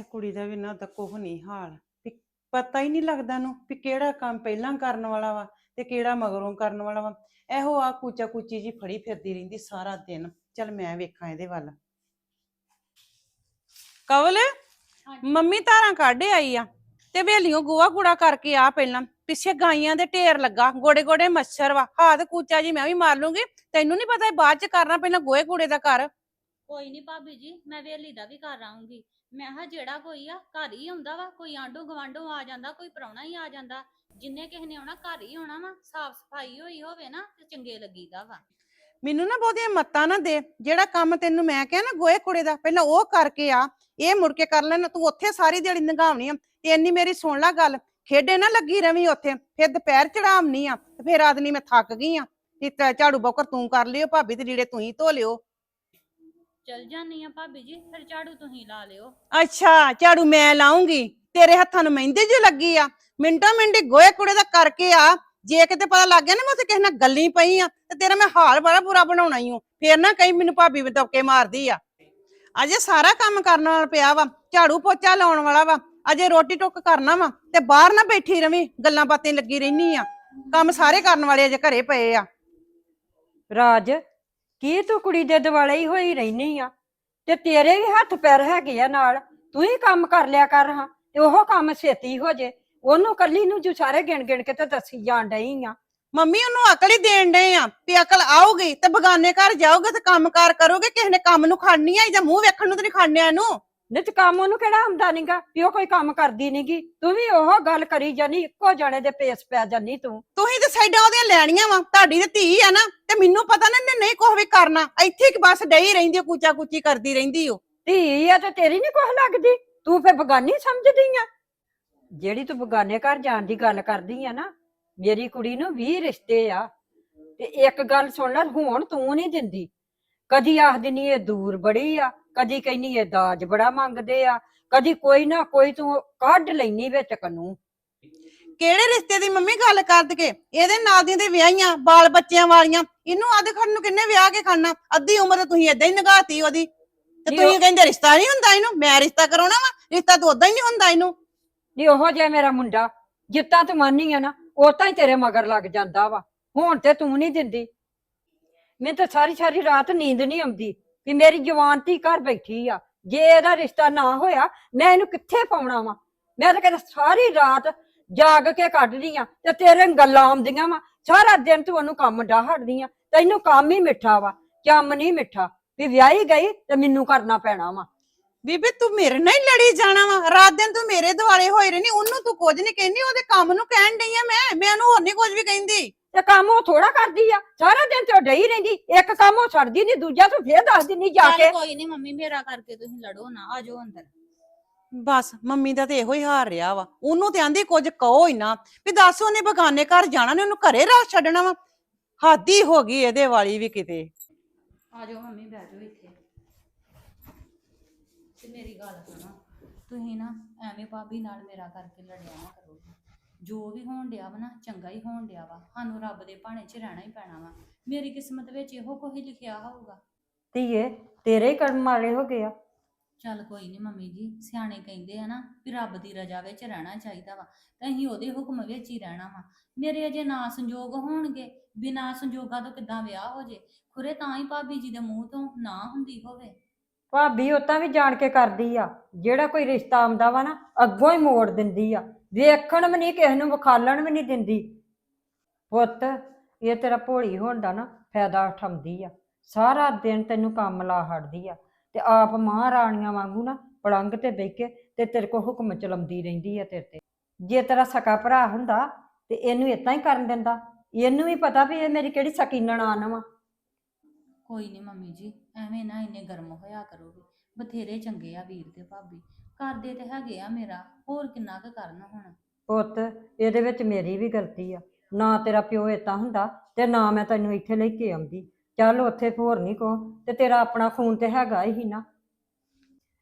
ਇਹ ਕੁੜੀ ਦਾ ਵੀ ਨਾ ਤਾਂ ਕੁਝ ਨਹੀਂ ਹਾਲ। ਵੀ ਪਤਾ ਹੀ ਨਹੀਂ ਲੱਗਦਾ ਨੂੰ ਵੀ ਕਿਹੜਾ ਕੰਮ ਪਹਿਲਾਂ ਕਰਨ ਵਾਲਾ ਵਾ ਤੇ ਕਿਹੜਾ ਮਗਰੋਂ ਕਰਨ ਵਾਲਾ ਵਾ। ਇਹੋ ਆ ਕੂਚਾ ਕੂਚੀ ਜੀ ਫੜੀ ਫਿਰਦੀ ਰਹਿੰਦੀ ਸਾਰਾ ਦਿਨ। ਚਲ ਮੈਂ ਵੇਖਾਂ ਇਹਦੇ ਵੱਲ। ਕਵਲ ਮੰਮੀ ਧਾਰਾਂ ਕੱਢੇ ਆਈ ਆ ਤੇ ਵੇਲੀਓ ਗੋਆ ਕੂੜਾ ਕਰਕੇ ਆ ਪਹਿਲਾਂ। ਪਿੱਛੇ ਗਾਈਆਂ ਦੇ ਢੇਰ ਲੱਗਾ ਗੋੜੇ ਗੋੜੇ ਮੱਛਰ ਵਾ। ਹਾਥ ਕੂਚਾ ਜੀ ਮੈਂ ਵੀ ਮਾਰ ਲੂੰਗੀ। ਤੈਨੂੰ ਨਹੀਂ ਪਤਾ ਇਹ ਬਾਅਦ ਚ ਕਰਨਾ ਪਹਿਲਾਂ ਗੋਏ ਕੂੜੇ ਦਾ ਕਰ ਕੋਈ ਨਹੀਂ ਭਾਬੀ ਜੀ, ਮੈਂ ਵੇਲੀ ਦਾ ਵੀ ਕਰ ਆਉਂਗੀ ਮੈਂ ਕਿਹਾ, ਜਿਹੜਾ ਕੋਈ ਆ, ਘਰ ਹੀ ਆਉਂਦਾ ਵਾ, ਕੋਈ ਆਂਡੂ ਗਵਾਂਡੂ ਆ ਜਾਂਦਾ, ਕੋਈ ਪ੍ਰਾਹੁਣਾ ਹੀ ਆ ਜਾਂਦਾ। ਜਿੰਨੇ ਕਿਸੇ ਨੇ ਆਉਣਾ, ਘਰ ਹੀ ਆਉਣਾ ਵਾ, ਸਾਫ਼ ਸਫ਼ਾਈ ਹੋਈ ਹੋਵੇ ਨਾ, ਤੇ ਚੰਗੇ ਲੱਗੀਦਾ ਵਾ। ਮੈਨੂੰ ਨਾ ਬਹੁਤੀਆਂ ਮੱਤਾਂ ਨਾ ਦੇ, ਜਿਹੜਾ ਕੰਮ ਤੈਨੂੰ ਮੈਂ ਕਿਹਾ ਨਾ ਗੋਏ ਕੁੜੇ ਦਾ, ਪਹਿਲਾਂ ਉਹ ਕਰਕੇ ਆ, ਇਹ ਮੁੜ ਕੇ ਕਰ ਲੈਣਾ, ਤੂੰ ਉੱਥੇ ਸਾਰੀ ਦਿਹਾੜੀ ਨੰਗਾਵਣੀ ਆ, ਤੇ ਇੰਨੀ ਮੇਰੀ ਸੁਣ ਲੈ ਗੱਲ, ਖੇਡੇ ਨਾ ਲੱਗੀ ਰਵੀ ਉੱਥੇ, ਫਿਰ ਦੁਪਹਿਰ ਚੜਾਵਣੀ ਆ, ਤੇ ਫਿਰ ਆਦਨੀ ਮੈਂ ਥੱਕ ਗਈ ਆ ਤੇ ਝਾੜੂ ਬੋਕਰ ਤੂੰ ਕਰ ਲਿਓ, ਭਾਬੀ ਤੇ ਲੀੜੇ ਤੂੰ ਹੀ ਧੋ ਲਿਓ। ਚਲ ਜਾਨੀ ਆ ਭਾਬੀ ਜੀ ਫਿਰ ਝਾੜੂ ਤੁਸੀਂ ਲਾ ਲਿਓ। ਅੱਛਾ ਝਾੜੂ ਮੈਂ ਲਾਉਂਗੀ ਤੇਰੇ ਹੱਥਾਂ ਨੂੰ ਮਹਿੰਦੀ ਜੀ ਲੱਗੀ ਆ। ਮਿੰਟੋ ਮਿੰਟੀ ਗੋਏ ਕੁੜੇ ਦਾ ਕਰਕੇ ਆ ਜੇ ਕਿਤੇ ਪਤਾ ਲੱਗ ਗਿਆ ਨਾ ਮੈਂ ਉੱਥੇ ਕਿਸੇ ਨਾਲ ਗੱਲੀ ਪਈ ਆ ਤੇ ਤੇਰਾ ਮੈਂ ਹਾਲ ਬੜਾ ਬੁਰਾ ਬਣਾਉਣਾ ਹੀ ਹੂੰ ਫੇਰ ਨਾ ਕਹੀਂ ਮੈਨੂੰ ਭਾਬੀ ਵੀ ਦਬਕੇ ਮਾਰਦੀ ਆ। ਅਜੇ ਸਾਰਾ ਕੰਮ ਕਰਨ ਵਾਲਾ ਪਿਆ ਵਾ ਝਾੜੂ ਪੋਚਾ ਲਾਉਣ ਵਾਲਾ ਵਾ ਅਜੇ ਰੋਟੀ ਟੁੱਕ ਕਰਨਾ ਵਾ ਤੇ ਬਾਹਰ ਨਾ ਬੈਠੀ ਰਵੀਂ ਗੱਲਾਂ ਬਾਤਾਂ ਲੱਗੀ ਰਹਿਨੀ ਆ। ਕੰਮ ਸਾਰੇ ਕਰਨ ਵਾਲੇ ਅਜੇ ਘਰੇ ਪਏ ਆ। ਰਾਜ ਕੀ ਤੂੰ ਕੁੜੀ ਦੇ ਦਿਵਾਲੇ ਹੀ ਹੋਈ ਰਹਿਨੀ ਆ? ਤੇ ਤੇਰੇ ਵੀ ਹੱਥ ਪੈਰ ਹੈਗੇ ਆ ਨਾਲ। ਤੂੰ ਹੀ ਕੰਮ ਕਰ ਲਿਆ ਕਰ, ਹਾਂ। ਤੇ ਉਹ ਕੰਮ ਛੇਤੀ ਹੋ ਜੇ। ਉਹਨੂੰ ਕੱਲੀ ਨੂੰ ਜੋ ਸਾਰੇ ਗਿਣ ਗਿਣ ਕੇ ਤੇ ਦੱਸੀ ਜਾਣ ਡਈ ਆ। ਮੰਮੀ, ਉਹਨੂੰ ਅਕਲ ਹੀ ਦੇਣ ਡਏ ਆ ਵੀ ਅਕਲ ਆਊਗੀ ਤੇ ਬਗਾਨੇ ਘਰ ਜਾਓਗੇ ਤੇ ਕੰਮਕਾਰ ਕਰੋਗੇ। ਕਿਸੇ ਨੇ ਕੰਮ ਨੂੰ ਖੜਨੀ ਆ ਜਾਂ ਮੂੰਹ ਵੇਖਣ ਨੂੰ ਤੇ ਨਹੀਂ ਖਾਣਿਆ ਇਹਨੂੰ ਨਿਤ ਕੰਮ ਉਹਨੂੰ ਕਿਹੜਾ ਆਉਂਦਾ ਨਹੀਂਗਾ ਵੀ ਉਹ ਕੋਈ ਕੰਮ ਕਰਦੀ ਨਹੀਂਗੀ ਤੂੰ ਵੀ ਉਹ ਗੱਲ ਕਰੀ ਜਾਨੀ ਇੱਕੋ ਜਾਣੇ ਦੇ ਪੇਸ ਪੈ ਜਾਨੀ ਤੂੰ। ਤੁਸੀਂ ਤੇ ਸਾਈਡਾਂ ਉਹਦੀਆਂ ਲੈਣੀਆਂ ਵਾ ਤੁਹਾਡੀ ਤੇ ਧੀ ਆ ਨਾ ਤੇ ਮੈਨੂੰ ਪਤਾ ਨਾ ਇਹਨੇ ਨਹੀਂ ਕੁਝ ਵੀ ਕਰਨਾ। ਇੱਥੇ ਕਿ ਬਸ ਡਈ ਰਹਿੰਦੀ ਆ, ਕੂਚਾ ਕੂਚੀ ਕਰਦੀ ਰਹਿੰਦੀ ਓ ਧੀ ਆ ਤੇ ਤੇਰੀ ਨਹੀਂ ਕੁਛ ਲੱਗਦੀ ਤੂੰ ਫੇ ਬਗਾਨੀ ਸਮਝਦੀ ਆ। ਜਿਹੜੀ ਤੂੰ ਬਗਾਨੇ ਘਰ ਜਾਣ ਦੀ ਗੱਲ ਕਰਦੀ ਆ ਨਾ ਮੇਰੀ ਕੁੜੀ ਨੂੰ 20 ਰਿਸ਼ਤੇ ਆ ਤੇ ਇੱਕ ਗੱਲ ਸੁਣ ਲੈ ਹੁਣ ਤੂੰ ਨਹੀਂ ਦਿੰਦੀ। ਕਦੀ ਆਖਦੀ ਨਹੀਂ ਇਹ ਦੂਰ ਬੜੀ ਆ ਕਦੀ ਕਹਿੰਦੀ ਇਹ ਦਾਜ ਬੜਾ ਮੰਗਦੇ ਆ ਕਦੀ ਕੋਈ ਨਾ ਕੋਈ ਤੂੰ ਕੱਢ ਲੈਨੀ ਵਿੱਚ ਕਨੂੰ। ਕਿਹੜੇ ਰਿਸ਼ਤੇ ਦੀ ਮੰਮੀ ਗੱਲ ਕਰਦ ਕੇ ਇਹਦੇ ਨਾਲ ਦੀਆਂ ਤੇ ਵਿਆਹੀਆਂ ਬਾਲ ਬੱਚਿਆਂ ਵਾਲੀਆਂ ਇਹਨੂੰ ਅੱਧ ਖੜਨ ਨੂੰ ਕਿੰਨੇ ਵਿਆਹ ਕੇ ਖੜਨਾ ਅੱਧੀ ਉਮਰ ਤਾਂ ਤੁਸੀਂ ਏਦਾਂ ਹੀ ਨਗਾਤੀ ਉਹਦੀ। ਤੇ ਨਹੀਂ ਤੁਸੀਂ ਕਹਿੰਦੇ ਰਿਸ਼ਤਾ ਨਹੀਂ ਹੁੰਦਾ ਇਹਨੂੰ? ਮੈਂ ਰਿਸ਼ਤਾ ਕਰਾਉਣਾ ਵਾ ਰਿਸ਼ਤਾ ਤਾਂ ਉਦਾਂ ਹੀ ਨਹੀਂ ਹੁੰਦਾ ਇਹਨੂੰ। ਨਹੀਂ ਉਹੋ ਜਿਹਾ ਮੇਰਾ ਮੁੰਡਾ ਜਿੱਤਾਂ ਤੂੰ ਮੰਨੀ ਆ ਨਾ ਉਹ ਤਾਂ ਹੀ ਤੇਰੇ ਮਗਰ ਲੱਗ ਜਾਂਦਾ ਵਾ। ਹੁਣ ਤੇ ਤੂੰ ਨਹੀਂ ਦਿੰਦੀ। ਮੈਨੂੰ ਤਾਂ ਸਾਰੀ ਸਾਰੀ ਰਾਤ ਨੀਂਦ ਨਹੀਂ ਆਉਂਦੀ। ਵੀ ਮੇਰੀ ਜਵਾਨ ਧੀ ਘਰ ਬੈਠੀ ਆ, ਜੇ ਇਹਦਾ ਰਿਸ਼ਤਾ ਨਾ ਹੋਇਆ, ਮੈਂ ਇਹਨੂੰ ਕਿੱਥੇ ਪਾਉਣਾ ਵਾ? ਮੈਂ ਤਾਂ ਕਹਿੰਦਾ ਸਾਰੀ ਰਾਤ ਜਾਗ ਕੇ ਕੱਢਦੀ ਆ ਤੇ ਤੇਰੇ ਗੱਲਾਂ ਆਉਂਦੀਆਂ ਵਾ। ਸਾਰਾ ਦਿਨ ਤੂੰ ਉਹਨੂੰ ਕੰਮ ਡਾਹੜਦੀ ਆ। ਤੈਨੂੰ ਕੰਮ ਹੀ ਮਿੱਠਾ ਵਾ, ਕੰਮ ਨਹੀਂ ਮਿੱਠਾ। ਵੀ ਵਿਆਹੀ ਗਈ ਤੇ ਮੈਨੂੰ ਕਰਨਾ ਪੈਣਾ ਵਾ। ਬੀਬੀ, ਤੂੰ ਮੇਰੇ ਨਾਲ ਹੀ ਲੜੀ ਜਾਣਾ ਵਾ। ਰਾਤ ਦਿਨ ਤੂੰ ਮੇਰੇ ਦੁਆਲੇ ਹੋਏ ਰਹਿਨੀ, ਉਹਨੂੰ ਤੂੰ ਕੁਝ ਨਹੀਂ ਕਹਿੰਦੀ, ਉਹਦੇ ਕੰਮ ਨੂੰ ਕਹਿਣ ਡਈ ਆ ਮੈਂ। ਮੈਂ ਉਹਨੂੰ ਹੋਰ ਨਹੀਂ ਕੁਝ ਵੀ ਕਹਿੰਦੀ। ਤੇ ਕੰਮ ਉਹ ਥੋੜਾ ਕਰਦੀ ਆ ਸਾਰਾ ਦਿਨ ਤੇ ਉਹ ਡਈ ਰਹਿੰਦੀ ਇੱਕ ਕੰਮ ਉਹ ਛੱਡਦੀ ਨਹੀਂ ਦੂਜਾ ਤੂੰ ਫੇਰ ਦੱਸ ਦਿੰਦੀ ਜਾ ਚੱਲ ਕੇ। ਕੋਈ ਨਹੀਂ ਮੰਮੀ ਮੇਰਾ ਕਰਕੇ ਤੁਸੀਂ ਲੜੋ ਨਾ ਆਜੋ ਅੰਦਰ। ਬਸ ਮੰਮੀ ਦਾ ਤੇ ਇਹੋ ਹੀ ਹਾਰ ਰਿਹਾ ਵਾ। ਉਹਨੂੰ ਤੇ ਆਂਦੀ ਕੁਝ ਕਹੋ ਹੀ ਨਾ। ਵੀ ਦੱਸ ਉਹਨੇ ਬਗਾਨੇ ਘਰ ਜਾਣਾ ਨੇ ਉਹਨੂੰ ਘਰੇ ਰਾਹ ਛੱਡਣਾ ਵਾ। ਹਾਦੀ ਹੋ ਗਈ ਇਹਦੇ ਵਾਲੀ ਵੀ ਕਿਤੇ। ਆਜੋ ਮੰਮੀ ਬਹਿ ਜਾਓ ਇੱਥੇ। ਤੇ ਮੇਰੀ ਗੱਲ ਸੁਣੋ ਤੁਸੀਂ ਨਾ ਐਵੇਂ ਭਾਬੀ ਨਾਲ ਮੇਰਾ ਕਰਕੇ ਲੜਿਆ ਨਾ ਕਰੋ। ਜੋ ਵੀ ਹੋਣ ਡਿਆ ਵਾ ਨਾ ਚੰਗਾ ਹੀ ਹੋਣ ਡਿਆ ਵਾ। ਸਾਨੂੰ ਰੱਬ ਦੇ ਭਾਣੇ 'ਚ ਰਹਿਣਾ ਹੀ ਪੈਣਾ ਵਾ। ਮੇਰੀ ਕਿਸਮਤ ਵਿੱਚ ਇਹੋ ਕੁਝ ਲਿਖਿਆ ਹੋਊਗਾ। ਧੀਏ ਤੇਰੇ ਹੀ ਕਰਮ ਵਾਲੇ ਹੋ ਗਏ ਆ। ਚੱਲ ਕੋਈ ਨਹੀਂ ਮੰਮੀ ਜੀ ਸਿਆਣੇ ਕਹਿੰਦੇ ਆ ਨਾ ਵੀ ਰੱਬ ਦੀ ਰਜ਼ਾ ਵਿੱਚ ਰਹਿਣਾ ਚਾਹੀਦਾ ਵਾ। ਤੇ ਅਸੀਂ ਉਹਦੇ ਹੁਕਮ ਵਿੱਚ ਹੀ ਰਹਿਣਾ ਵਾ। ਮੇਰੇ ਅਜੇ ਨਾ ਸੰਜੋਗ ਹੋਣਗੇ ਬਿਨਾਂ ਸੰਜੋਗਾਂ ਤੋਂ ਕਿੱਦਾਂ ਵਿਆਹ ਹੋ ਜੇ? ਖੁਰੇ ਤਾਂ ਹੀ ਭਾਬੀ ਜੀ ਦੇ ਮੂੰਹ ਤੋਂ ਨਾ ਹੁੰਦੀ ਹੋਵੇ। ਭਾਬੀ ਉਹ ਤਾਂ ਵੀ ਜਾਣ ਕੇ ਕਰਦੀ ਆ। ਜਿਹੜਾ ਕੋਈ ਰਿਸ਼ਤਾ ਆਉਂਦਾ ਵਾ ਨਾ ਅੱਗੋਂ ਹੀ ਮੋੜ ਦਿੰਦੀ ਆ। ਵੇਖਣ ਵੀ ਨਹੀਂ, ਕਿਸੇ ਨੂੰ ਵਿਖਾਲਣ ਵੀ ਨਹੀਂ ਦਿੰਦੀ। ਪੁੱਤ, ਇਹ ਤੇਰਾ ਭੋਲੀ ਹੋਣ ਦਾ ਨਾ ਫਾਇਦਾ ਉਠਾਉਂਦੀ ਆ। ਸਾਰਾ ਦਿਨ ਤੈਨੂੰ ਕੰਮ ਲਾ ਹੜਦੀ ਆ। ਤੇ ਆਪ ਮਹਾਰਾਣੀਆਂ ਵਾਂਗੂ ਨਾ ਪਲੰਗ ਤੇ ਬਹਿ ਕੇ ਤੇ ਤੇਰੇ ਕੋ ਹੁਕਮ ਚਲਾਉਂਦੀ ਰਹਿੰਦੀ ਆ ਤੇਰੇ ਤੇ। ਜੇ ਤੇਰਾ ਸਕਾ ਭਰਾ ਹੁੰਦਾ ਤੇ ਇਹਨੂੰ ਇਤਾਂ ਹੀ ਕਰਨ ਦਿੰਦਾ। ਇਹਨੂੰ ਵੀ ਪਤਾ ਵੀ ਇਹ ਮੇਰੀ ਕਿਹੜੀ ਸਕੀ ਨਣਾਨ ਕੋਈ ਨਹੀਂ ਮੰਮੀ ਜੀ, ਐਵੇਂ ਨਾ ਇੰਨੇ ਗਰਮ ਹੋਇਆ ਕਰੋਗੇ ਬਥੇਰੇ ਚੰਗੇ ਆ ਵੀਰ ਤੇ ਭਾਬੀ। ਕਰਦੇ ਤੇ ਹੈਗੇ ਆ ਮੇਰਾ, ਹੋਰ ਕਿੰਨਾ ਕੁ ਕਰਨ ਹੁਣ? ਪੁੱਤ, ਇਹਦੇ ਵਿੱਚ ਮੇਰੀ ਵੀ ਗਲਤੀ ਆ। ਨਾ ਤੇਰਾ ਪਿਓ ਏਤਾ ਹੁੰਦਾ ਤੇ ਨਾ ਮੈਂ ਤੈਨੂੰ ਇੱਥੇ ਲੈ ਕੇ ਆਉਂਦੀ। ਚੱਲ ਉੱਥੇ ਹੋਰ ਨਹੀਂ ਕੋ ਤੇ ਤੇਰਾ ਆਪਣਾ ਖੂਨ ਤੇ ਹੈਗਾ ਹੀ ਨਾ।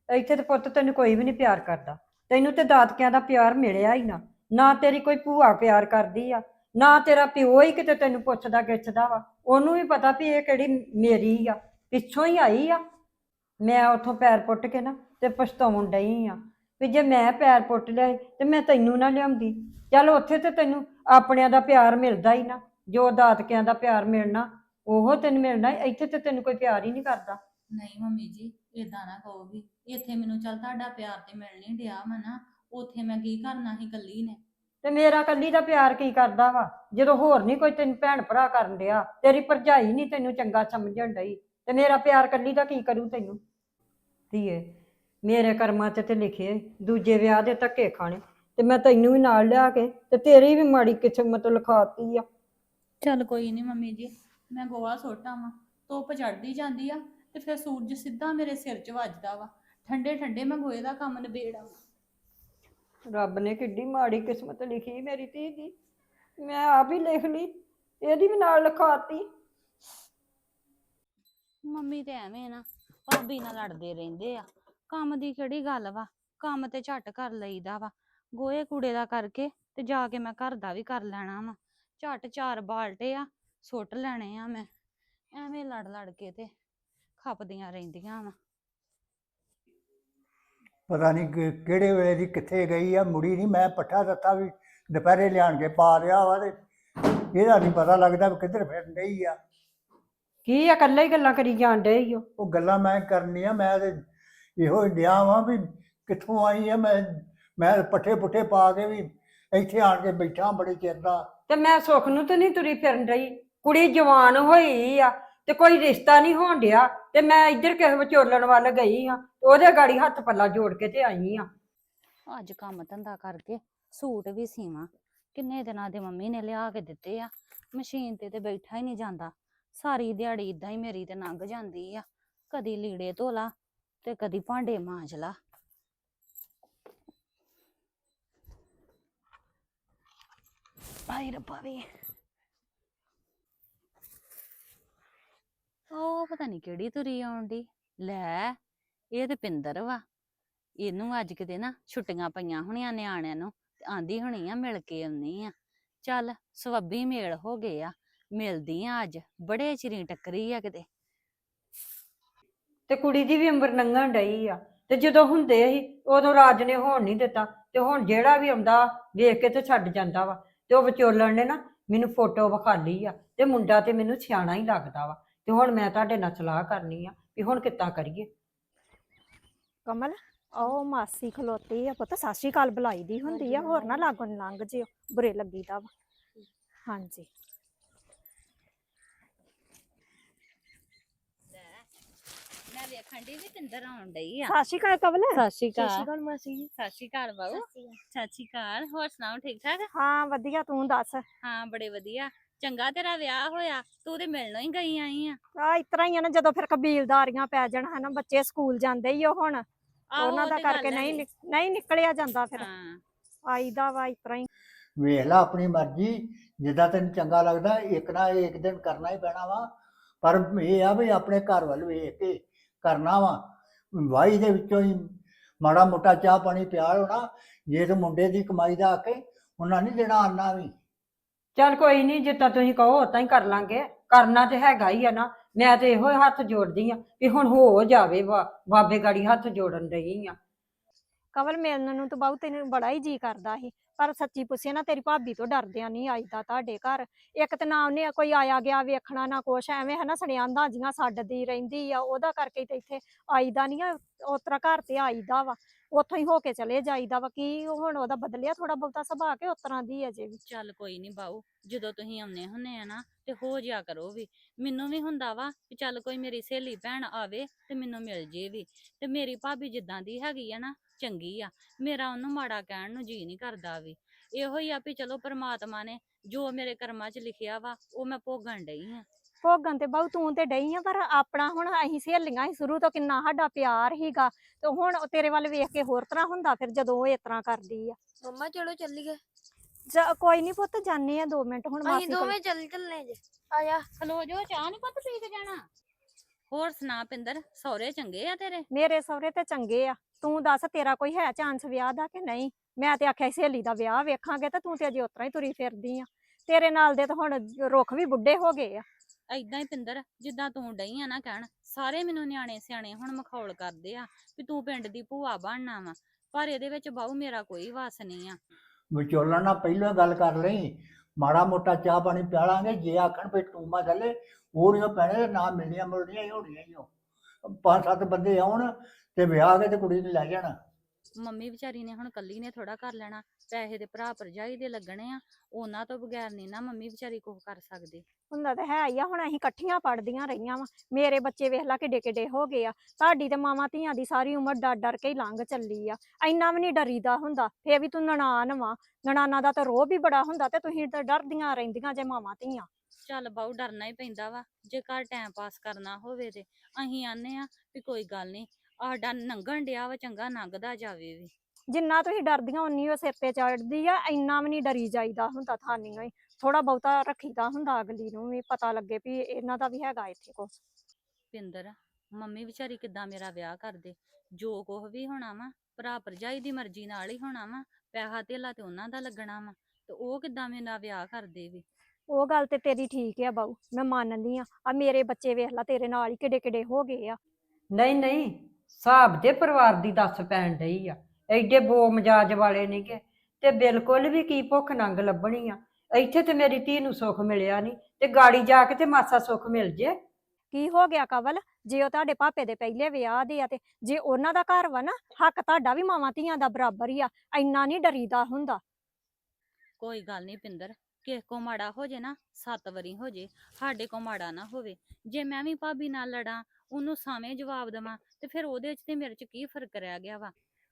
ਇੱਥੇ ਤੇ ਪੁੱਤ ਤੈਨੂੰ ਕੋਈ ਵੀ ਨਹੀਂ ਪਿਆਰ ਕਰਦਾ। ਤੈਨੂੰ ਤੇ ਦਾਦਕਿਆਂ ਦਾ ਪਿਆਰ ਮਿਲਿਆ ਹੀ ਨਾ। ਨਾ ਤੇਰੀ ਕੋਈ ਭੂਆ ਪਿਆਰ ਕਰਦੀ ਆ। ਨਾ ਤੇਰਾ ਪਿਓ ਹੀ ਕਿਤੇ ਤੈਨੂੰ ਪੁੱਛਦਾ ਗਿੱਛਦਾ ਵਾ। ਉਹਨੂੰ ਵੀ ਪਤਾ ਵੀ ਇਹ ਕਿਹੜੀ ਮੇਰੀ ਆ, ਪਿੱਛੋਂ ਹੀ ਆਈ ਆ। ਮੈਂ ਉੱਥੋਂ ਪੈਰ ਪੁੱਟ ਕੇ ਨਾ ਤੇ ਪਛਤਾਉਣ ਡਈ ਆ ਵੀ ਜੇ ਮੈਂ ਪੈਰ ਪੁੱਟ ਲਿਆ ਸੀ ਤੇ ਮੈਂ ਤੈਨੂੰ ਨਾ ਲਿਆਉਂਦੀ। ਚੱਲ ਉੱਥੇ ਤੇ ਤੈਨੂੰ ਆਪਣਿਆਂ ਦਾ ਪਿਆਰ ਮਿਲਦਾ ਹੀ ਨਾ ਜੋ ਦਾਤਕਿਆਂ ਦਾ ਪਿਆਰ ਮਿਲਣਾ ਉਹ ਤੈਨੂੰ ਮਿਲਣਾ ਇੱਥੇ ਤੇ ਤੈਨੂੰ ਕੋਈ ਪਿਆਰ ਹੀ ਨਹੀਂ ਕਰਦਾ। ਨਹੀਂ ਮੰਮੀ ਜੀ ਏਦਾਂ ਨਾ ਕਹੋ ਵੀ ਇੱਥੇ ਮੈਨੂੰ ਚੱਲ ਤੁਹਾਡਾ ਪਿਆਰ ਤੇ ਮਿਲ ਨਹੀਂ ਡਿਆ ਵਾ ਨਾ ਉੱਥੇ ਮੈਂ ਕੀ ਕਰਨਾ ਸੀ ਇਕੱਲੀ ਨੇ? ਤੇ ਮੇਰਾ ਕੱਲੀ ਦਾ ਪਿਆਰ ਕੀ ਕਰਦਾ ਵਾ? ਜਦੋਂ ਹੋਰ ਨਹੀਂ ਕੋਈ ਤੈਨੂੰ ਭੈਣ ਭਰਾ ਕਰਨ ਡਿਆ ਤੇਰੀ ਭਰਜਾਈ ਨਹੀਂ ਤੈਨੂੰ ਚੰਗਾ ਸਮਝਣ ਡਈ ਤੇ ਮੇਰਾ ਪਿਆਰ ਕੱਲੀ ਦਾ ਕੀ ਕਰੂ ਤੈਨੂੰ? ਧੀਏ ਮੇਰੇ ਕਰਮਾਂ 'ਚ ਤੇ ਲਿਖੇ ਦੂਜੇ ਵਿਆਹ ਦੇ ਧੱਕੇ ਖਾਣੇ। ਤੇ ਮੈਂ ਤੈਨੂੰ ਵੀ ਨਾਲ ਲਿਆ ਕੇ ਤੇ ਤੇਰੀ ਵੀ ਮਾੜੀ ਕਿਸਮਤ ਲਿਖਾਤੀ ਆ। ਚੱਲ ਕੋਈ ਨਹੀਂ ਮੰਮੀ ਜੀ ਮੈਂ ਗੋਆ ਸੁੱਟ ਆਵਾਂ ਧੁੱਪ ਚੜਦੀ ਜਾਂਦੀ ਆ ਤੇ ਫਿਰ ਸੂਰਜ ਸਿੱਧਾ ਮੇਰੇ ਸਿਰ 'ਚ ਵੱਜਦਾ ਵਾ। ਠੰਡੇ ਠੰਡੇ ਮੈਂ ਗੋਏ ਦਾ ਕੰਮ ਨਿਬੇੜ। ਰੱਬ ਨੇ ਕਿੱਡੀ ਮਾੜੀ ਕਿਸਮਤ ਲਿਖੀ ਮੇਰੀ ਧੀ ਦੀ। ਮੈਂ ਆਪ ਹੀ ਲਿਖ ਲਈ ਇਹਦੀ ਵੀ ਨਾਲ ਲਿਖਾਤੀ। ਮੰਮੀ ਤੇ ਐਵੇਂ ਨਾ ਭਾਬੀ ਨਾਲ ਲੜਦੇ ਰਹਿੰਦੇ ਆ। ਕੰਮ ਦੀ ਕਿਹੜੀ ਗੱਲ ਵਾ? ਕੰਮ ਤੇ ਝੱਟ ਕਰ ਲਈਦਾ ਵਾ। ਗੋਏ ਕੂੜੇ ਦਾ ਕਰਕੇ ਤੇ ਜਾ ਕੇ ਮੈਂ ਘਰ ਦਾ ਵੀ ਕਰ ਲੈਣਾ ਵਾ। ਝੱਟ ਚਾਰ ਬਾਲਟੇ ਆ ਸੁੱਟ ਲੈਣੇ ਆ ਮੈਂ। ਐਵੇਂ ਲੜ ਲੜ ਕੇ ਤੇ ਖਪਦੀਆਂ ਰਹਿੰਦੀਆਂ ਵਾ। ਪਤਾ ਨਹੀਂ ਕਿਹੜੇ ਵੇਲੇ ਦੀ ਕਿੱਥੇ ਗਈ ਆ ਮੁੜੀ ਨਹੀਂ ਮੈਂ ਪੱਠਾ ਦਿੱਤਾ ਵੀ ਦੁਪਹਿਰੇ ਲਿਆਣ ਕੇ ਪਾ ਰਿਹਾ ਵਾ ਤੇ ਇਹਦਾ ਨਹੀਂ ਪਤਾ ਲੱਗਦਾ ਵੀ ਕਿੱਧਰ ਫਿਰਨ ਡਈ ਆ। ਕੀ ਆ ਇਕੱਲੇ ਹੀ ਗੱਲਾਂ ਕਰੀ ਜਾਣ ਡੇ ਈ ਓ। ਉਹ ਗੱਲਾਂ ਮੈਂ ਕਰਨੀਆਂ ਮੈਂ ਤੇ ਇਹੋ ਹੀ ਡਿਆ ਵਾਂ ਵੀ ਕਿੱਥੋਂ ਆਈ ਆ ਮੈਂ ਮੈਂ ਪੱਠੇ ਪੁੱਠੇ ਪਾ ਕੇ ਵੀ ਇੱਥੇ ਆਣ ਕੇ ਬੈਠਾ ਬੜੇ ਚਿਰ ਦਾ। ਤੇ ਮੈਂ ਸੁੱਖ ਨੂੰ ਤੇ ਨਹੀਂ ਤੁਰੀ ਫਿਰਨ ਰਹੀ ਕੁੜੀ ਜਵਾਨ ਹੋਈ ਆ ਤੇ ਕੋਈ ਰਿਸ਼ਤਾ ਨਹੀਂ ਹੋਣ ਡਿਆ ਤੇ ਮੈਂ ਇੱਧਰ ਕਿਸੇ ਵਿਚੋਲਣ ਵੱਲ ਗਈ ਆ ਉਹਦੇ ਗਾੜੀ ਹੱਥ ਪੱਲਾ ਜੋੜ ਕੇ ਤੇ ਆਈ ਆ। ਅੱਜ ਕੰਮ ਧੰਦਾ ਕਰਕੇ ਸੂਟ ਵੀ ਸੀਵਾਂ। ਕਿੰਨੇ ਦਿਨਾਂ ਦੇ ਮੰਮੀ ਨੇ ਲਿਆ ਕੇ ਦਿੱਤੇ ਆ। ਮਸ਼ੀਨ ਤੇ ਤੇ ਬੈਠਾ ਹੀ ਨਹੀਂ ਜਾਂਦਾ। ਸਾਰੀ ਦਿਹਾੜੀ ਇਦਾਂ ਹੀ ਮੇਰੀ ਤੇ ਲੰਘ ਜਾਂਦੀ ਆ। ਕਦੀ ਲੀੜੇ ਧੋ ਲਾ ਤੇ ਕਦੀ ਭਾਂਡੇ ਮਾਂਜ ਲਾ। ਆਈ ਰੱਬਾ ਵੇ। ਉਹ ਪਤਾ ਨਹੀਂ ਕਿਹੜੀ ਤੁਰੀ ਆਉਂਦੀ ਲੈ, ਇਹ ਤੇ ਪਿੰਦਰ ਵਾ। ਇਹਨੂੰ ਅੱਜ ਕਿਤੇ ਨਾ ਛੁੱਟੀਆਂ ਪਈਆਂ ਹੋਣੀਆਂ ਨਿਆਣਿਆਂ ਨੂੰ। ਤੇ ਆਂਦੀ ਹੋਣੀ ਆ ਮਿਲ ਕੇ ਆਉਣੀ ਆ। ਚੱਲ ਸਵੱਬੀ ਮੇਲ ਹੋ ਗਏ ਆ। ਮਿਲਦੀ ਆ ਅੱਜ। ਬੜੇ ਚਿਰੀ ਟੱਕਰੀ ਆ ਕਿਤੇ। ਤੇ ਕੁੜੀ ਦੀ ਵੀ ਉਮਰ ਲੰਘਣ ਡਈ ਆ। ਤੇ ਜਦੋਂ ਹੁੰਦੇ ਸੀ ਉਦੋਂ ਰਾਜ ਨੇ ਹੋਣ ਨਹੀਂ ਦਿੱਤਾ। ਤੇ ਹੁਣ ਜਿਹੜਾ ਵੀ ਆਉਂਦਾ ਵੇਖ ਕੇ ਤੇ ਛੱਡ ਜਾਂਦਾ ਵਾ। ਤੇ ਉਹ ਵਿਚੋਲਣ ਨੇ ਨਾ ਮੈਨੂੰ ਫੋਟੋ ਵਿਖਾਲੀ ਆ। ਤੇ ਮੁੰਡਾ ਤੇ ਮੈਨੂੰ ਸਿਆਣਾ ਹੀ ਲੱਗਦਾ ਵਾ। ਤੇ ਹੁਣ ਮੈਂ ਤੁਹਾਡੇ ਨਾਲ ਸਲਾਹ ਕਰਨੀ ਆ ਵੀ ਹੁਣ ਕਿੱਦਾਂ ਕਰੀਏ। ਕਮਲ ਉਹ ਮਾਸੀ ਖਲੋਤੀ ਆ। ਪੁੱਤ ਸਤਿ ਸ਼੍ਰੀ ਅਕਾਲ। ਬੁਲਾਈ ਦੀ ਹੁੰਦੀ ਆ। ਹੋਰ ਨਾ ਲਾਗੋਂ ਲੰਘ ਜਿਓ। ਬੁਰੇ ਲੱਗੀਦਾ ਵਾ। ਹਾਂਜੀ। ਮੈਂ ਵੇਖਣ ਦੀ ਵੀ ਪਿੰਦਰ ਆਉਣ ਡਈ ਆ। ਸਤਿ ਸ਼੍ਰੀ ਅਕਾਲ ਕਮਲ। ਸਤਿ ਸ਼੍ਰੀ ਸਤਿ ਸ਼੍ਰੀ ਅਕਾਲ। ਮਾਸੀ ਜੀ। ਸਤਿ ਸ਼੍ਰੀ ਅਕਾਲ ਬਾਬੂ ਸਤਿ ਸ਼੍ਰੀ ਅਕਾਲ। ਹੋਰ ਸੁਣਾਓ ਠੀਕ ਠਾਕ? ਹਾਂ ਵਧੀਆ ਤੂੰ ਦੱਸ? ਹਾਂ ਬੜੇ ਵਧੀਆ। ਚੰਗਾ ਤੇਰਾ ਵਿਆਹ ਹੋਇਆ। ਤੂੰ ਤੇ ਮਿਲਣੋਂ ਹੀ ਗਈ ਆਈ ਆ। ਆ ਇਤਰਾ ਹੀ ਆ ਨਾ ਜਦੋਂ ਫਿਰ ਕਬੀਲਦਾਰੀਆਂ ਪੈ ਜਾਣ ਹਨਾ ਬੱਚੇ ਸਕੂਲ ਜਾਂਦੇ ਹੀ ਉਹ ਹੁਣ। ਆਹੋ, ਉਹਨਾਂ ਉਹ ਦਾ ਤੇ ਗੱਲ ਕਰਕੇ ਨਹੀਂ। ਨਿਕ- ਨਹੀਂ ਨਿਕਲਿਆ ਜਾਂਦਾ ਫਿਰ। ਹਾਂ। ਆਈਦਾ ਵਾ ਇਤਰਾ ਹੀ। ਵੇਖ ਲੈ ਆਪਣੀ ਮਰਜ਼ੀ। ਜਿੱਦਾਂ ਤੈਨੂੰ ਚੰਗਾ ਲੱਗਦਾ ਇੱਕ ਨਾ ਇੱਕ ਦਿਨ ਕਰਨਾ ਹੀ ਪੈਣਾ ਵਾ। ਪਰ ਇਹ ਆ ਵੀ ਆਪਣੇ ਘਰ ਵੱਲ ਵੇਖ ਕੇ ਕਰਨਾ ਵਾ। ਵਾਈ ਦੇ ਵਿੱਚੋਂ ਹੀ ਮਾੜਾ ਮੋਟਾ ਚਾਹ ਪਾਣੀ ਪਿਆਲ ਹੋਣਾ ਜੇ ਤੇ ਮੁੰਡੇ ਦੀ ਕਮਾਈ ਦਾ ਆ ਕੇ ਉਹਨਾਂ ਨਹੀਂ ਦੇਣਾ ਆਨਾ ਵੀ। ਚੱਲ ਕੋਈ ਨਹੀਂ ਜਿੱਦਾਂ ਤੁਸੀਂ ਕਹੋ ਉਦਾਂ ਹੀ ਕਰ ਲਾਂਗੇ। ਕਰਨਾ ਤੇ ਹੈਗਾ ਹੀ ਆ ਨਾ। ਮੈਂ ਤੇ ਇਹੋ ਹੀ ਹੱਥ ਜੋੜਦੀ ਆ ਵੀ ਹੁਣ ਹੋ ਜਾਵੇ ਵਾ ਬਾਬੇ ਗਾੜੀ ਹੱਥ ਜੋੜਨ ਰਹੀ ਆ। ਕਮਲ ਮਿਲਣ ਨੂੰ ਤਾਂ ਬਹੁਤ ਤੈਨੂੰ ਬੜਾ ਹੀ ਜੀ ਕਰਦਾ ਸੀ। ਪਰ ਸੱਚੀ ਪੁੱਛੇ ਨਾ, ਤੇਰੀ ਭਾਬੀ ਤੋਂ ਡਰਦਿਆਂ ਨਹੀਂ ਆਈਦਾ ਤੁਹਾਡੇ ਘਰ। ਇੱਕ ਤਾਂ ਨਾ ਉਹਨੇ ਕੋਈ ਆਇਆ ਗਿਆ ਵੇਖਣਾ, ਨਾ ਕੁਛ, ਐਵੇਂ ਹਨਾ ਸੜਿਆਂਦਾ ਜੀਆਂ ਛੱਡਦੀ ਰਹਿੰਦੀ ਆ, ਉਹਦਾ ਕਰਕੇ ਤੇ ਇੱਥੇ ਆਈਦਾ ਨਹੀਂ ਆ, ਉਤਰਾ ਘਰ ਤੇ ਆਈਦਾ ਵਾ। ਉੱਥੋਂ ਹੀ ਹੋ ਕੇ ਚਲੇ ਜਾਈਦਾ ਵਾ ਕੀ ਹੁਣ ਉਹਦਾ ਬਦਲਿਆ ਥੋੜਾ ਬਹੁਤਾ ਸੁਭਾਅ ਕੇ ਉਤਰਾਂ ਦੀ ਅਜੇ ਵੀ। ਚੱਲ ਕੋਈ ਨਹੀਂ ਬਾਊ, ਜਦੋਂ ਤੁਸੀਂ ਆਉਂਦੇ ਹੁੰਨੇ ਆ ਨਾ ਤੇ ਹੋ ਜਿਆ ਕਰੋ ਵੀ। ਮੈਨੂੰ ਵੀ ਹੁੰਦਾ ਵਾ ਕਿ ਚੱਲ ਕੋਈ ਮੇਰੀ ਸਹੇਲੀ ਭੈਣ ਆਵੇ ਤੇ ਮੈਨੂੰ ਮਿਲ ਜੇ ਵੀ। ਤੇ ਮੇਰੀ ਭਾਬੀ ਜਿੱਦਾਂ ਦੀ ਹੈਗੀ ਆ ਨਾ, ਚੰਗੀ ਆ। ਮੇਰਾ ਉਹਨੂੰ ਮਾੜਾ ਕਹਿਣ ਨੂੰ ਜੀ ਨਹੀਂ ਕਰਦਾ ਵੀ। ਇਹੋ ਹੀ ਆ ਵੀ ਚਲੋ ਪ੍ਰਮਾਤਮਾ ਨੇ ਜੋ ਮੇਰੇ ਕਰਮਾਂ 'ਚ ਲਿਖਿਆ ਵਾ, ਉਹ ਮੈਂ ਭੋਗਣ ਡਈ ਆ। ਭੋਗਣ ਤੇ ਬਹੁ ਤੂੰ ਤੇ ਡਈ ਆ ਪਰ ਆਪਣਾ ਹੁਣ ਅਸੀਂ ਸਹੇਲੀਆਂ ਸੀ ਸ਼ੁਰੂ ਤੋਂ ਕਿੰਨਾ ਸਾਡਾ ਪਿਆਰ ਹੀਗਾ ਤੇ ਹੁਣ ਉਹ ਤੇਰੇ ਵੱਲ ਵੇਖ ਕੇ ਹੋਰ ਤਰ੍ਹਾਂ ਹੁੰਦਾ ਫਿਰ ਜਦੋਂ ਉਹ ਇਸ ਤਰ੍ਹਾਂ ਕਰਦੀ ਆ। ਮੰਮਾ ਚਲੋ ਚੱਲੀਏ। ਜਾ- ਕੋਈ ਨਹੀਂ ਪੁੱਤ ਜਾਣੇ ਆ 2 ਮਿੰਟ ਹੁਣ ਮਾਸੀ ਅਸੀਂ ਕੋਲ। ਦੋਵੇਂ ਚੱਲ ਚੱਲਨੇ ਜੇ। ਆ ਜਾ ਖਲੋ ਜੋ ਚਾਹ ਨਹੀਂ ਪੁੱਤ ਪੀ ਕੇ ਜਾਣਾ? ਹੋਰ ਸੁਣਾ ਪਿੰਦਰ ਸਹੁਰੇ ਚੰਗੇ ਆ ਤੇਰੇ? ਮੇਰੇ ਸਹੁਰੇ ਤੇ ਚੰਗੇ ਆ। ਤੂੰ ਦੱਸ ਤੇਰਾ ਕੋਈ ਹੈ ਚਾਂਸ ਵਿਆਹ ਦਾ ਕਿ ਨਹੀਂ? ਮੈਂ ਤੇ ਆਖਿਆ ਸੀ ਸਹੇਲੀ ਦਾ ਵਿਆਹ ਵੇਖਾਂਗੇ ਤੇ ਤੂੰ ਤੇ ਅਜੇ ਉਤਰਾ ਹੀ ਤੁਰੀ ਫਿਰਦੀ ਆ। ਤੇਰੇ ਨਾਲ ਦੇ ਤਾਂ ਹੁਣ ਰੁੱਖ ਵੀ ਬੁੱਢੇ ਹੋ ਗਏ ਆ। ਐਦਾਂ ਹੀ ਪਿੰਦਰ, ਜਿੱਦਾਂ ਤੂੰ ਡਈ ਆ ਨਾ ਕਹਿਣ, ਸਾਰੇ ਮੈਨੂੰ ਨਿਆਣੇ ਸਿਆਣੇ ਹੁਣ ਮਖੌਲ ਕਰਦੇ ਆ ਵੀ ਤੂੰ ਪਿੰਡ ਦੀ ਭੂਆ ਬਣਨਾ ਵਾ, ਪਰ ਇਹਦੇ ਵਿੱਚ ਬਾਹੂ ਮੇਰਾ ਕੋਈ ਵਾਸ ਨਹੀਂ ਆ। ਵਿਚੋਲਣ ਨਾਲ ਪਹਿਲਾਂ ਗੱਲ ਕਰ ਲਈ, ਮਾੜਾ ਮੋਟਾ ਚਾਹ ਪਾਣੀ ਪਿਆ ਲਾਂਗੇ, ਜੇ ਆਖਣ ਵੀ ਟੂਮਾ ਚੱਲੇ ਉਹ ਨਹੀਂ ਪੈਣੇ ਨਾ ਮਿਲਣੀਆਂ ਮਿਲਣੀਆਂ ਹੀ ਹੋਣੀਆਂ ਹੀ ਉਹ ਪੰਜ ਸੱਤ ਬੰਦੇ ਆਉਣ ਤੇ ਵਿਆਹ ਕੇ ਤੇ ਕੁੜੀ ਨੂੰ ਲੈ ਜਾਣ। ਮੰਮੀ ਵਿਚਾਰੀ ਨੇ ਹੁਣ ਕੱਲੀ ਨੇ ਥੋੜਾ ਕਰ ਲੈਣਾ ਪੈਸੇ ਦੇ ਭਰਾ ਭਰਜਾਈ ਦੇ ਲੱਗਣੇ ਆ ਉਹਨਾਂ ਤੋਂ ਬਗੈਰ ਨਹੀਂ ਨਾ ਮੰਮੀ ਵਿਚਾਰੀ ਕੁਝ ਕਰ ਸਕਦੀ। ਹੁੰਦਾ ਤਾਂ ਹੈ ਹੀ ਆ ਹੁਣ ਅਸੀਂ ਇਕੱਠੀਆਂ ਪੜਦੀਆਂ ਰਹੀਆਂ ਵਾ ਮੇਰੇ ਬੱਚੇ ਵੇਖ ਲਾ ਕਿੱਡੇ ਕਿੱਡੇ ਹੋ ਗਏ ਆ ਤੁਹਾਡੀ ਤੇ ਮਾਵਾਂ ਧੀਆਂ ਦੀ ਸਾਰੀ ਉਮਰ ਡਰ ਡਰ ਕੇ ਹੀ ਲੰਘ ਚੱਲੀ ਆ ਇੰਨਾ ਵੀ ਨਹੀਂ ਡਰੀਦਾ ਹੁੰਦਾ ਫੇਰ ਵੀ ਤੂੰ ਨਨਾਣ ਵਾ ਨਨਾਣਾ ਦਾ ਤਾਂ ਰੋਹ ਵੀ ਬੜਾ ਹੁੰਦਾ ਤੇ ਤੁਸੀਂ ਤਾਂ ਡਰਦੀਆਂ ਰਹਿੰਦੀਆਂ ਜੇ ਮਾਵਾਂ ਧੀਆਂ। ਚੱਲ ਬਾਹੂ ਡਰਨਾ ਹੀ ਪੈਂਦਾ ਵਾ ਜੇ ਘਰ ਟਾਈਮ ਪਾਸ ਕਰਨਾ ਹੋਵੇ ਤੇ ਅਸੀਂ ਆਨੇ ਆ ਵੀ ਕੋਈ ਗੱਲ ਨਹੀਂ ਆਡਾ ਲੰਘਣ ਡਿਆ ਵਾ ਚੰਗਾ ਲੰਘਦਾ ਜਾਵੇ ਵੀ। ਜਿੰਨਾ ਤੁਸੀਂ ਡਰਦੀਆਂ ਉਨੀ ਉਹ ਸਿਰ ਤੇ ਚੜਦੀ ਆ ਇੰਨਾ ਵੀ ਨਹੀਂ ਡਰੀ ਜਾਈਦਾ ਹੁੰਦਾ ਥਾਨੀਆਂ ਹੀ ਥੋੜਾ ਬਹੁਤਾ ਰੱਖੀਦਾ ਹੁੰਦਾ ਅਗਲੀ ਨੂੰ ਵੀ ਪਤਾ ਲੱਗੇ ਵੀ ਇਹਨਾਂ ਦਾ ਵੀ ਹੈਗਾ ਇੱਥੇ ਕੁਛ। ਪਿੰਦਰ ਮੰਮੀ ਵਿਚਾਰੀ ਕਿੱਦਾਂ ਮੇਰਾ ਵਿਆਹ ਕਰਦੇ? ਜੋ ਕੁਛ ਵੀ ਹੋਣਾ ਵਾ ਭਰਾ ਭਰਜਾਈ ਦੀ ਮਰਜ਼ੀ ਨਾਲ ਹੀ ਹੋਣਾ ਵਾ ਪੈਸਾ ਧੇਲਾ ਤੇ ਉਹਨਾਂ ਦਾ ਲੱਗਣਾ ਵਾ ਤੇ ਉਹ ਕਿੱਦਾਂ ਮੇਰਾ ਵਿਆਹ ਕਰਦੇ ਵੀ? ਉਹ ਗੱਲ ਤੇ ਤੇਰੀ ਠੀਕ ਆ ਬਾਊ ਮੈਂ ਮੰਨਦੀ ਆ। ਆ ਮੇਰੇ ਬੱਚੇ ਵੇਖ ਲਾ ਤੇਰੇ ਨਾਲ ਹੀ ਕਿੱਡੇ ਕਿੱਡੇ ਹੋ ਗਏ ਆ। ਨਹੀਂ ਨਹੀਂ ਹਿਸਾਬ ਦੇ ਪਰਿਵਾਰ ਦੀ ਦੱਸ ਪੈਣ ਡਈ ਆ। ਐਡੇ ਬੋ ਮਜਾਜ ਵਾਲੇ ਨਹੀਂਗੇ ਤੇ ਬਿਲਕੁਲ ਵੀ ਕੀ ਭੁੱਖ ਨੰਗ ਲੱਭਣੀ ਆ। ਇੱਥੇ ਤੇ ਮੇਰੀ ਧੀ ਨੂੰ ਸੁੱਖ ਮਿਲਿਆ ਨਹੀਂ ਤੇ ਗਾੜੀ ਜਾ ਕੇ ਤੇ ਮਾਸਾ ਸੁੱਖ ਮਿਲ ਜੇ। ਕੀ ਹੋ ਗਿਆ ਕਵਲ? ਜੇ ਉਹ ਤੁਹਾਡੇ ਪਾਪੇ ਦੇ ਪਹਿਲੇ ਵਿਆਹ ਦੇ ਆ ਤੇ ਜੇ ਉਹਨਾਂ ਦਾ ਘਰ ਵਾ ਨਾ ਹੱਕ ਤੁਹਾਡਾ ਵੀ ਮਾਵਾਂ ਧੀਆਂ ਦਾ ਬਰਾਬਰ ਹੀ ਆ। ਇੰਨਾ ਨਹੀਂ ਡਰੀਦਾ ਹੁੰਦਾ। ਕੋਈ ਗੱਲ ਨਹੀਂ ਪਿੰਦਰ ਕਿਸੇ ਕੋ ਮਾੜਾ ਹੋ ਜੇ ਨਾ ਸੱਤ ਵਾਰੀ ਹੋ ਜੇ ਸਾਡੇ ਕੋ ਮਾੜਾ ਨਾ ਹੋਵੇ। ਜੇ ਮੈਂ ਵੀ ਭਾਬੀ ਨਾਲ ਲੜਾਂ ਉਹਨੂੰ ਸਾਵੇਂ ਜਵਾਬ ਦੇਵਾਂ ਤੇ ਫਿਰ ਉਹਦੇ ਚ ਤੇ ਮੇਰੇ ਚ ਕੀ ਫ਼ਰਕ ਰਹਿ ਗਿਆ ਵਾ?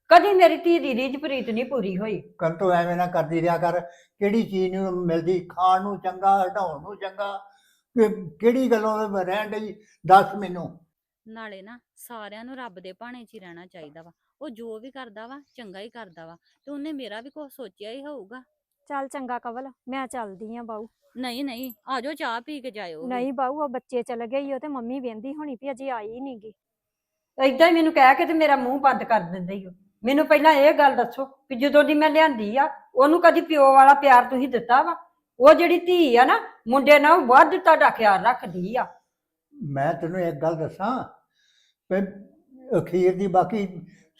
ਕਦੀ ਮੇਰੀ ਧੀ ਦੀ ਰੀਝ ਪ੍ਰੀਤ ਨਹੀਂ ਪੂਰੀ ਹੋਈ। ਕੱਲ ਤੋਂ ਐਵੇਂ ਨਾ ਕਰਦੀ ਰਿਹਾ ਕਰ ਕਿਹੜੀ ਚੀਜ਼ ਨੂੰ ਮਿਲਦੀ ਖਾਣ ਨੂੰ ਚੰਗਾ ਹਟਾਉਣ ਨੂੰ ਚੰਗਾ ਕਿ ਕਿਹੜੀ ਗੱਲੋਂ ਰਹਿਣ ਡਈ ਦੱਸ ਮੈਨੂੰ। ਨਾਲੇ ਨਾ ਸਾਰਿਆਂ ਨੂੰ ਰੱਬ ਦੇ ਭਾਣੇ 'ਚ ਹੀ ਰਹਿਣਾ ਚਾਹੀਦਾ ਵਾ। ਉਹ ਜੋ ਵੀ ਕਰਦਾ ਵਾ ਚੰਗਾ ਹੀ ਕਰਦਾ ਵਾ। ਤੇ ਉਹਨੇ ਮੇਰਾ ਵੀ ਕੁਝ ਸੋਚਿਆ ਹੀ ਹੋਊਗਾ। ਚੱਲ ਚੰਗਾ ਕਵਲ ਮੈਂ ਚੱਲਦੀ ਆ ਬਾਊ। ਨਹੀਂ ਨਹੀਂ ਆਜੋ ਚਾਹ ਪੀ ਕੇ ਜਾਇਓ। ਨਹੀਂ ਬਾਊ ਉਹ ਬੱਚੇ ਚਲ ਗਏ ਈ ਓ ਤੇ ਮੰਮੀ ਵੇਂਦੀ ਹੋਣੀ ਵੀ ਅਜੇ ਆਈ ਨੀ ਗੀ। ਏਦਾਂ ਹੀ ਮੈਨੂੰ ਕਹਿ ਕੇ ਤੇ ਮੇਰਾ ਮੂੰਹ ਬੰਦ ਕਰ ਦਿੰਦੇ ਹੀ ਮੈਨੂੰ ਪਹਿਲਾਂ ਇਹ ਗੱਲ ਦੱਸੋ ਕਿ ਜਦੋਂ ਦੀ ਮੈਂ ਲਿਆਂਦੀ ਆ ਉਹਨੂੰ ਕਦੀ ਪਿਓ ਵਾਲਾ ਪਿਆਰ ਤੁਸੀਂ ਦਿੱਤਾ ਵਾ? ਉਹ ਜਿਹੜੀ ਧੀ ਆ ਨਾ ਮੁੰਡੇ ਨਾਲ ਵੱਧ ਤੁਹਾਡਾ ਖਿਆਲ ਰੱਖਦੀ ਆ। ਮੈਂ ਤੈਨੂੰ ਇੱਕ ਗੱਲ ਦੱਸਾਂ ਵੀ ਅਖੀਰ ਦੀ ਬਾਕੀ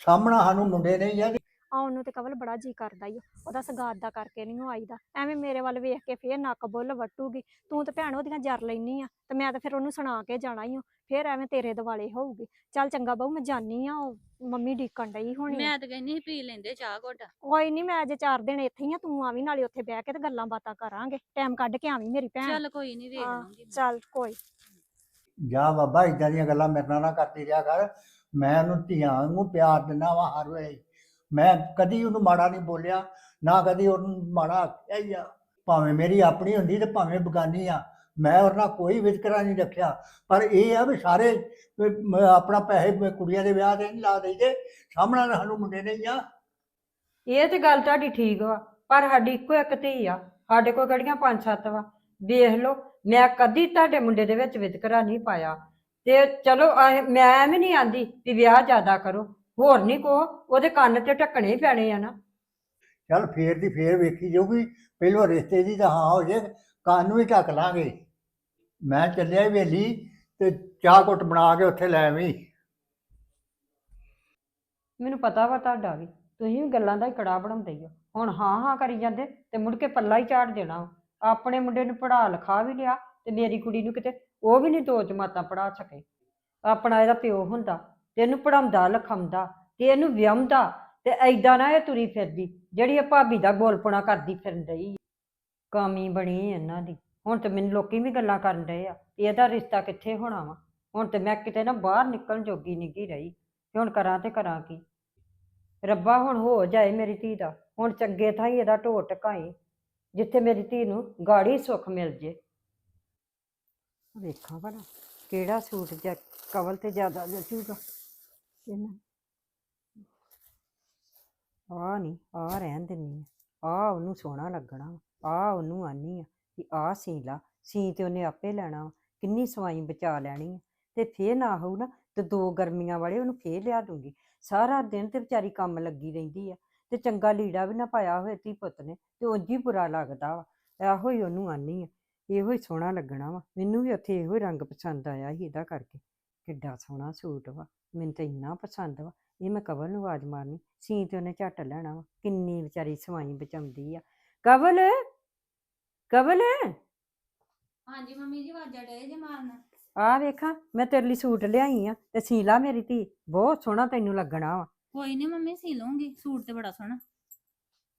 ਸਾਹਮਣਾ ਸਾਨੂੰ ਮੁੰਡੇ ਨੇ ਹੀ ਆ ਆਉਣ ਨੂੰ ਤੇ ਕਵਲ ਬੜਾ ਜੀ ਕਰਦਾ ਈ ਓ। ਉਹਦਾ ਸਗਾਤ ਦਾ ਕਰਕੇ ਨਹੀਂ ਉਹ ਆਈਦਾ। ਐਵੇਂ ਮੇਰੇ ਵੱਲ ਵੇਖ ਕੇ ਫੇਰ ਨੱਕ ਬੁੱਲ ਵੱਟੂਗੀ। ਤੂੰ ਤੇ ਭੈਣ ਉਹਦੀਆਂ ਜਰ ਲੈਨੀ ਆ ਤੇ ਮੈਂ ਤਾਂ ਫਿਰ ਉਹਨੂੰ ਸੁਣਾ ਕੇ ਜਾਣਾ ਈ ਓ ਫੇਰ ਐਵੇਂ ਤੇਰੇ ਦਿਵਾਲੇ ਹੋਊਗੀ। ਚੱਲ ਚੰਗਾ ਬਾਊ ਮੈਂ ਜਾਨੀ ਆ ਉਹ ਮੰਮੀ ਡੀਕਣ ਡਈ ਹੋਣੀ। ਮੈਂ ਤਾਂ ਕਹਿੰਦੀ ਸੀ ਪੀ ਲੈਂਦੇ ਚਾਹ ਘੁੱਟ। ਕੋਈ ਨਹੀਂ ਮੈਂ ਅਜੇ ਚਾਰ ਦਿਨ ਇੱਥੇ ਹੀ ਆ ਤੂੰ ਆਵੀਂ ਨਾਲੇ ਉੱਥੇ ਬਹਿ ਕੇ ਤੇ ਗੱਲਾਂ ਬਾਤਾਂ ਕਰਾਂਗੇ। ਟਾਈਮ ਕੱਢ ਕੇ ਆਵੀਂ ਮੇਰੀ ਭੈਣ। ਚੱਲ ਕੋਈ ਨਹੀਂ ਵੇਖ ਹਾਂ, ਲਵਾਂਗੀ। ਚੱਲ ਕੋਈ। ਜਾ ਬਾਬਾ ਇਦਾਂ ਦੀਆਂ ਗੱਲਾਂ ਮੇਰੇ ਨਾਲ ਨਾ ਕਰਦੀ ਰਿਹਾ ਕਰ। ਮੈਂ ਉਹਨੂੰ ਧੀਆਂ ਵਾਂਗੂ ਪਿਆਰ ਦਿੰਦਾ ਵਾਂ ਹਰ ਵੇਲੇ। ਮੈਂ ਕਦੀ ਉਹਨੂੰ ਮਾੜਾ ਨਹੀਂ ਬੋਲਿਆ, ਨਾ ਕਦੀ ਉਹਨੂੰ ਮਾੜਾ ਆਖਿਆ ਹੀ ਆ। ਭਾਵੇਂ ਮੇਰੀ ਆਪਣੀ ਹੁੰਦੀ ਤੇ ਭਾਵੇਂ ਬਗਾਨੀ ਆ, ਮੈਂ ਉਹਨਾਂ ਕੋਈ ਵਿਤਕਰਾ ਨਹੀਂ ਰੱਖਿਆ। ਪਰ ਇਹ ਆ ਵੀ ਸਾਰੇ ਆਪਣਾ ਪੈਸੇ ਕੁੜੀਆਂ ਦੇ ਵਿਆਹ ਤੇ ਨਹੀਂ ਲਾ ਦੇਈਦੇ, ਸਾਹਮਣਾ ਸਾਨੂੰ ਮੁੰਡੇ ਨੇ ਆ। ਇਹ ਤੇ ਗੱਲ ਤੁਹਾਡੀ ਠੀਕ ਵਾ, ਪਰ ਸਾਡੀ ਇੱਕੋ ਇੱਕ ਧੀ ਆ, ਸਾਡੇ ਕੋਲ ਕਿਹੜੀਆਂ ਪੰਜ ਸੱਤ ਵਾ? ਵੇਖ ਲਓ, ਮੈਂ ਕਦੀ ਤੁਹਾਡੇ ਮੁੰਡੇ ਦੇ ਵਿੱਚ ਵਿਤਕਰਾ ਨਹੀਂ ਪਾਇਆ। ਤੇ ਚਲੋ ਮੈਂ ਐਵੇਂ ਨਹੀਂ ਆਂਦੀ ਵੀ ਵਿਆਹ ਜ਼ਿਆਦਾ ਕਰੋ। ਹੋਰ ਨਹੀਂ ਕੋ ਉਹਦੇ ਕੰਨ ਤੇ ਢੱਕਣੇ ਹੀ ਪੈਣੇ ਆ ਨਾ। ਚੱਲ ਫੇਰ ਦੀ ਫੇਰ ਵੇਖੀ ਜਾਊਗੀ ਪਹਿਲੋਂ ਰਿਸ਼ਤੇ ਦੀ ਤਾਂ ਹਾਂ ਹੋ ਜੇ ਕੰਨ ਨੂੰ ਹੀ ਢੱਕ ਲਾਂਗੇ। ਮੈਂ ਚੱਲਿਆ ਵੇਲੀ ਤੇ ਚਾਹ ਘੁੱਟ ਬਣਾ ਕੇ ਉੱਥੇ ਲੈ ਆਵੀਂ। ਮੈਨੂੰ ਪਤਾ ਵਾ ਤੁਹਾਡਾ ਵੀ ਤੁਸੀਂ ਵੀ ਗੱਲਾਂ ਦਾ ਹੀ ਕੜਾ ਬਣਾਉਂਦੇ ਹੀ ਹੋ ਹੁਣ ਹਾਂ ਹਾਂ ਕਰੀ ਜਾਂਦੇ ਤੇ ਮੁੜ ਕੇ ਪੱਲਾ ਹੀ ਝਾੜ ਦੇਣਾ ਵਾ। ਆਪਣੇ ਮੁੰਡੇ ਨੂੰ ਪੜਾ ਲਿਖਾ ਵੀ ਲਿਆ ਤੇ ਮੇਰੀ ਕੁੜੀ ਨੂੰ ਕਿਤੇ ਉਹ ਵੀ ਨਹੀਂ ਦੋ ਜਮਾਤਾਂ ਪੜਾ ਸਕੇ। ਆਪਣਾ ਇਹਦਾ ਪਿਓ ਹੁੰਦਾ ਤੇ ਇਹਨੂੰ ਪੜਾਉਂਦਾ ਲਿਖਾਉਂਦਾ ਤੇ ਇਹਨੂੰ ਵਿਆਹੁੰਦਾ, ਤੇ ਐਦਾਂ ਨਾ ਇਹ ਤੁਰੀ ਫਿਰਦੀ, ਜਿਹੜੀ ਇਹ ਭਾਬੀ ਦਾ ਗੋਲਪਣਾ ਕਰਦੀ ਫਿਰਨ ਡਈ ਕਾਮੀ ਬਣੀ ਇਹਨਾਂ ਦੀ। ਹੁਣ ਤੇ ਮੈਨੂੰ ਲੋਕੀ ਵੀ ਗੱਲਾਂ ਕਰਨ ਰਹੇ ਆ ਵੀ ਇਹਦਾ ਰਿਸ਼ਤਾ ਕਿੱਥੇ ਹੋਣਾ ਵਾ। ਹੁਣ ਤੇ ਮੈਂ ਕਿਤੇ ਨਾ ਬਾਹਰ ਨਿਕਲਣ ਜੋਗੀ ਨਿੱਗੀ ਰਹੀ। ਤੇ ਹੁਣ ਕਰਾਂ ਤੇ ਕਰਾਂ ਕੀ? ਰੱਬਾ ਹੁਣ ਹੋ ਜਾਏ ਮੇਰੀ ਧੀ ਦਾ। ਹੁਣ ਚੰਗੇ ਥਾਂ ਹੀ ਇਹਦਾ ਢੋ ਟਕਾਈ, ਜਿੱਥੇ ਮੇਰੀ ਧੀ ਨੂੰ ਗਾੜੀ ਸੁੱਖ ਮਿਲ ਜੇ। ਵੇਖਾਂ ਭਲਾ ਕਿਹੜਾ ਸੂਟ ਜਾਂ ਕਵਲ ਤੇ ਜ਼ਿਆਦਾ ਜਚੂਗਾ। ਆ ਨਹੀਂ ਆ ਰਹਿਣ ਦਿੰਨੀ ਆ। ਆ ਉਹਨੂੰ ਸੋਹਣਾ ਲੱਗਣਾ ਆ ਉਹਨੂੰ ਆਨੀ ਆ ਕਿ ਆ ਸੀ ਲਾ। ਸੀ ਤੇ ਉਹਨੇ ਆਪੇ ਲੈਣਾ ਵਾ। ਕਿੰਨੀ ਸਵਾਈ ਬਚਾ ਲੈਣੀ ਆ। ਤੇ ਫੇਰ ਨਾ ਹੋਊ ਨਾ, ਤੇ ਦੋ ਗਰਮੀਆਂ ਵਾਲੇ ਉਹਨੂੰ ਫੇਰ ਲਿਆ ਦੂੰਗੀ। ਸਾਰਾ ਦਿਨ ਤੇ ਵਿਚਾਰੀ ਕੰਮ ਲੱਗੀ ਰਹਿੰਦੀ ਆ। ਤੇ ਚੰਗਾ ਲੀੜਾ ਵੀ ਨਾ ਪਾਇਆ ਹੋਏ ਧੀ ਪੁੱਤ ਨੇ, ਤੇ ਉਂਝ ਹੀ ਬੁਰਾ ਲੱਗਦਾ ਵਾ। ਇਹੋ ਹੀ ਉਹਨੂੰ ਆਨੀ ਆ। ਇਹੋ ਹੀ ਸੋਹਣਾ ਲੱਗਣਾ ਵਾ। ਮੈਨੂੰ ਵੀ ਉੱਥੇ ਇਹੋ ਹੀ ਰੰਗ ਪਸੰਦ ਆਇਆ ਸੀ ਇਹਦਾ ਕਰਕੇ। ਕਿੱਡਾ ਸੋਹਣਾ ਸੂਟ ਵਾ। ਮੈਨੂੰ ਤਾਂ ਇੰਨਾ ਪਸੰਦ ਵਾ ਇਹ ਮੈਂ ਕਵਲ ਨੂੰ ਆਵਾਜ਼ ਮਾਰਨੀ ਸੀ ਤੇ ਉਹਨੇ ਝੱਟ ਲੈਣਾ ਵਾ ਕਿੰਨੀ ਵਿਚਾਰੀ ਸਵਾਈ ਬਚਾਉਂਦੀ ਆ। ਕਵਲ ਕਵਲ। ਹਾਂਜੀ ਮੰਮੀ ਜੀ ਵਾਜਾ ਡੇ ਜੇ ਮਾਰਨਾ। ਆ ਵੇਖਾਂ ਮੈਂ ਤੇਰੇ ਲਈ ਸੂਟ ਲਿਆਈ ਆ ਤੇ ਸੀ ਲਾ ਮੇਰੀ ਧੀ ਬਹੁਤ ਸੋਹਣਾ ਤੈਨੂੰ ਲੱਗਣਾ ਵਾ। ਕੋਈ ਨਹੀਂ ਮੰਮੀ ਸੀ ਲਵਾਂਗੀ ਸੂਟ ਤੇ ਬੜਾ ਸੋਹਣਾ।